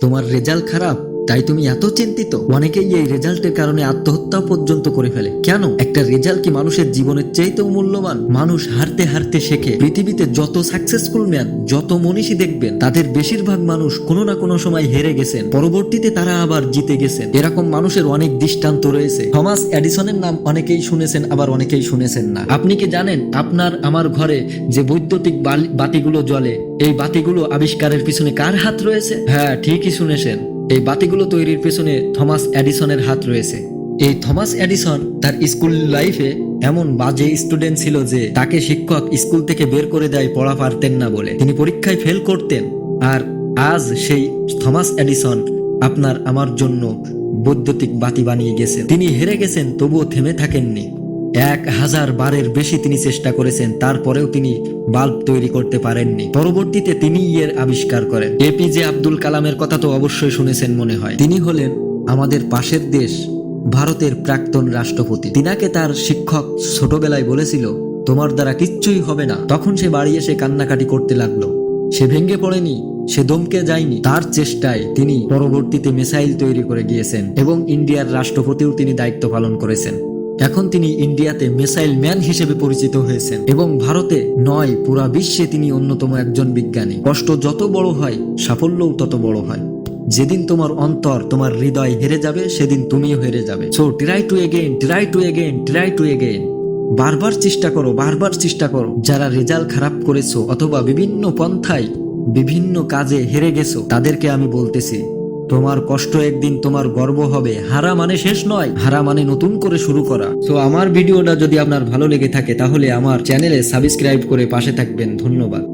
তোমার রেজাল্ট খারাপ? তাই তুমি এত চিন্তিত? অনেকেই এই রেজাল্টের কারণে আত্মহত্যা পর্যন্ত করে ফেলে। কেন? একটা রেজাল্ট কি মানুষের জীবনের চাইতেও মূল্যবান? মানুষ হারতে হারতে শেখে। পৃথিবীতে যত সাকসেসফুল ম্যান যত মনীষী দেখবেন, তাদের বেশিরভাগ মানুষ কোনো না কোনো সময় হেরে গেছেন। পরবর্তীতে তারা আবার জিতে গেছেন। এরকম মানুষের অনেক দৃষ্টান্ত রয়েছে। থমাস এডিসনের নাম অনেকেই শুনেছেন, আবার অনেকেই শুনেছেন না। আপনি কি জানেন, আপনার, আমার ঘরে যে বৈদ্যুতিক বাতিগুলো জ্বলে, এই বাতিগুলো আবিষ্কারের পিছনে কার হাত রয়েছে? হ্যাঁ ঠিকই শুনেছেন। এই বাতিগুলো তৈরির পেছনে থমাস এডিসনের হাত রয়েছে। এই থমাস এডিসন তার স্কুল লাইফে এমন বাজে স্টুডেন্ট ছিল যে তাকে শিক্ষক স্কুল থেকে বের করে দেয় পড়া পারতেন না বলে। তিনি পরীক্ষায় ফেল করতেন। আর আজ সেই থমাস এডিসন আপনার আমার জন্য বৈদ্যুতিক বাতি বানিয়ে গেছেন। তিনি হেরে গেছেন, তবুও থেমে থাকেননি। এক হাজার বারের বেশি তিনি চেষ্টা করেছেন, তারপরেও তিনি বাল্ব তৈরি করতে পারেননি। পরবর্তীতে তিনি এর আবিষ্কার করেন। এপিজে আব্দুল কালামের কথা তো অবশ্যই শুনেছেন মনে হয়। তিনি হলেন আমাদের পাশের দেশ, ভারতের প্রাক্তন রাষ্ট্রপতি। তিনাকে তার শিক্ষক ছোটবেলায় বলেছিল, তোমার দ্বারা কিচ্ছুই হবে না। তখন সে বাড়ি এসে কান্নাকাটি করতে লাগল। সে ভেঙে পড়েনি, সে দমকে যায়নি। তার চেষ্টায় তিনি পরবর্তীতে মিসাইল তৈরি করে গিয়েছেন এবং ইন্ডিয়ার রাষ্ট্রপতিও তিনি দায়িত্ব পালন করেছেন। এখন তিনি ইন্ডিয়াতে মিসাইল ম্যান হিসেবে পরিচিত হয়েছেন এবং ভারতে নয়, পুরা বিশ্বে তিনি অন্যতম একজন বিজ্ঞানী। কষ্ট যত বড় হয়, সাফল্যও তত বড় হয়। যেদিন তোমার অন্তর, তোমার হৃদয় হেরে যাবে, সেদিন তুমিও হেরে যাবে। So try to again try to again try to again বারবার চেষ্টা করো, বারবার চেষ্টা করো। যারা রেজাল্ট খারাপ করেছ অথবা বিভিন্ন পন্থায় বিভিন্ন কাজে হেরে গেছো, তাদেরকে আমি বলতেছি তোমার কষ্ট একদিন তোমার গর্ব হবে। হারা মানে শেষ নয়, হারা মানে নতুন করে শুরু করা। তো আমার ভিডিওটা যদি আপনার ভালো লেগে থাকে, তাহলে আমার চ্যানেলে সাবস্ক্রাইব করে পাশে থাকবেন। ধন্যবাদ।